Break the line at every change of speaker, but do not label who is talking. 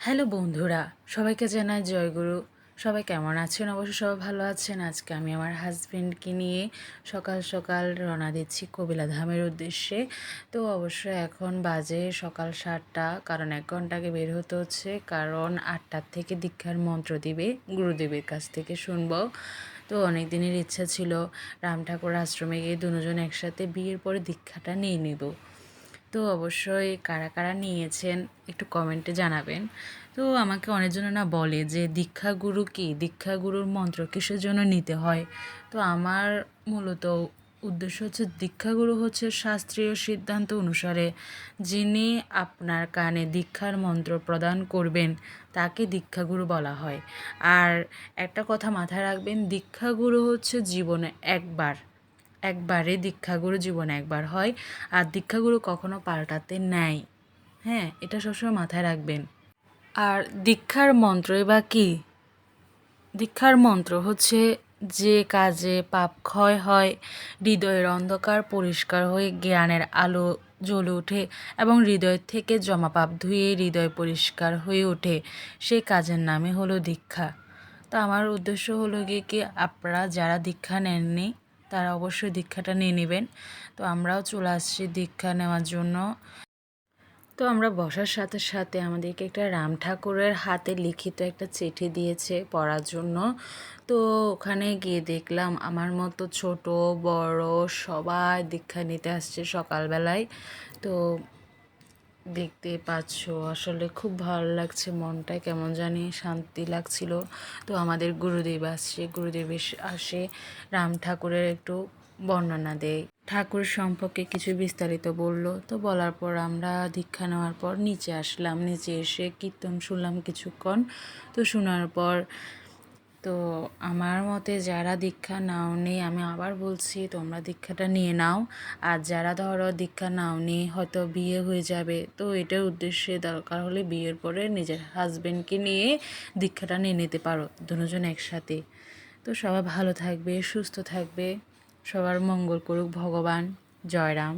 Hello বন্ধুরা, সবাইকে জানাই জয়গুরু। সবাই কেমন আছেন? অবশ্যই সবাই ভালো আছেন। আজকে আমি আমার হাজবেন্ডকে নিয়ে সকাল সকাল রওনা দিচ্ছি কবিলা ধামের উদ্দেশ্যে। তো অবশ্যই এখন বাজে সকাল সাতটা, কারণ এক ঘন্টাকে বের হতে হচ্ছে, কারণ আটটার থেকে দীক্ষার মন্ত্র দিবে, গুরুদেবের কাছ থেকে শুনব। তো অনেক দিনের ইচ্ছা ছিল রাম ঠাকুর আশ্রমে গিয়ে দুজন একসাথে বিয়ের পরে দীক্ষাটা নিয়ে নিব। তো অবশ্যই কারা কারা নিয়েছেন একটু কমেন্টে জানাবেন। তো আমাকে অনেকজন না বলে যে দীক্ষাগুরু কি? দীক্ষাগুরুর মন্ত্র কিসের জন্য নিতে হয়? তো আমার মূলত উদ্দেশ্য হচ্ছে দীক্ষাগুরু হচ্ছে শাস্ত্রীয় সিদ্ধান্ত অনুসারে যিনি আপনার কানে দীক্ষার মন্ত্র প্রদান করবেন, তাকে দীক্ষাগুরু বলা হয়। আর একটা কথা মাথায় রাখবেন দীক্ষাগুরু হচ্ছে জীবনে একবার একবারে দীক্ষাগুরু জীবন একবার হয়, আর দীক্ষাগুরু কখনো পাল্টাতে নেয়। হ্যাঁ এটা সবসময় মাথায় রাখবেন। আর দীক্ষার মন্ত্রই বা কী? দীক্ষার মন্ত্র হচ্ছে, যে কাজে পাপ ক্ষয় হয়, হৃদয়ের অন্ধকার পরিষ্কার হয়ে জ্ঞানের আলো জ্বলে ওঠে এবং হৃদয় থেকে জমা পাপ ধুয়ে হৃদয় পরিষ্কার হয়ে ওঠে। সে কাজের নামে হলো দীক্ষা। তো আমার উদ্দেশ্য হলো গিয়ে কি আপনারা যারা দীক্ষা নেননি তারা অবশ্যই দীক্ষাটা নিয়ে নেবেন। তো আমরাও চলে আসছি দীক্ষা নেওয়ার জন্য। তো আমরা বসার সাথে সাথে আমাদেরকে একটা রাম ঠাকুরের হাতে লিখিত একটা চিঠি দিয়েছে পড়ার জন্য। তো ওখানে গিয়ে দেখলাম আমার মতো ছোট, বড় সবাই দীক্ষা নিতে আসছে সকালবেলায়। তো দেখতে পাচ্ছ। আসলে খুব ভালো লাগছে মনটা, কেমন জানি শান্তি লাগছিল। তো আমাদের গুরুদেব আসছে, গুরুদেব আসে, রাম ঠাকুরের একটু বর্ণনা দেয়। ঠাকুর সম্পর্কে কিছু বিস্তারিত বলল। তো বলার পর আমরা দীক্ষা নেওয়ার পর নিচে আসলাম। নিচে এসে কীর্তন শুনলাম কিছুক্ষণ। তো শোনার পর তো আমার মতে যারা দীক্ষা নাও নি, আমি আবার বলছি তোমরা দীক্ষাটা নিয়ে নাও। আর যারা ধরো দীক্ষা নাও নি, হয়তো বিয়ে হয়ে যাবে, তো এটার উদ্দেশ্যে দরকার হলে বিয়ের পরে নিজের হাজব্যান্ডকে নিয়ে দীক্ষাটা নিয়ে নিতে পারো, দুজন একসাথে। তো সবাই ভালো থাকবে, সুস্থ থাকবে, সবার মঙ্গল করুক ভগবান। জয়রাম।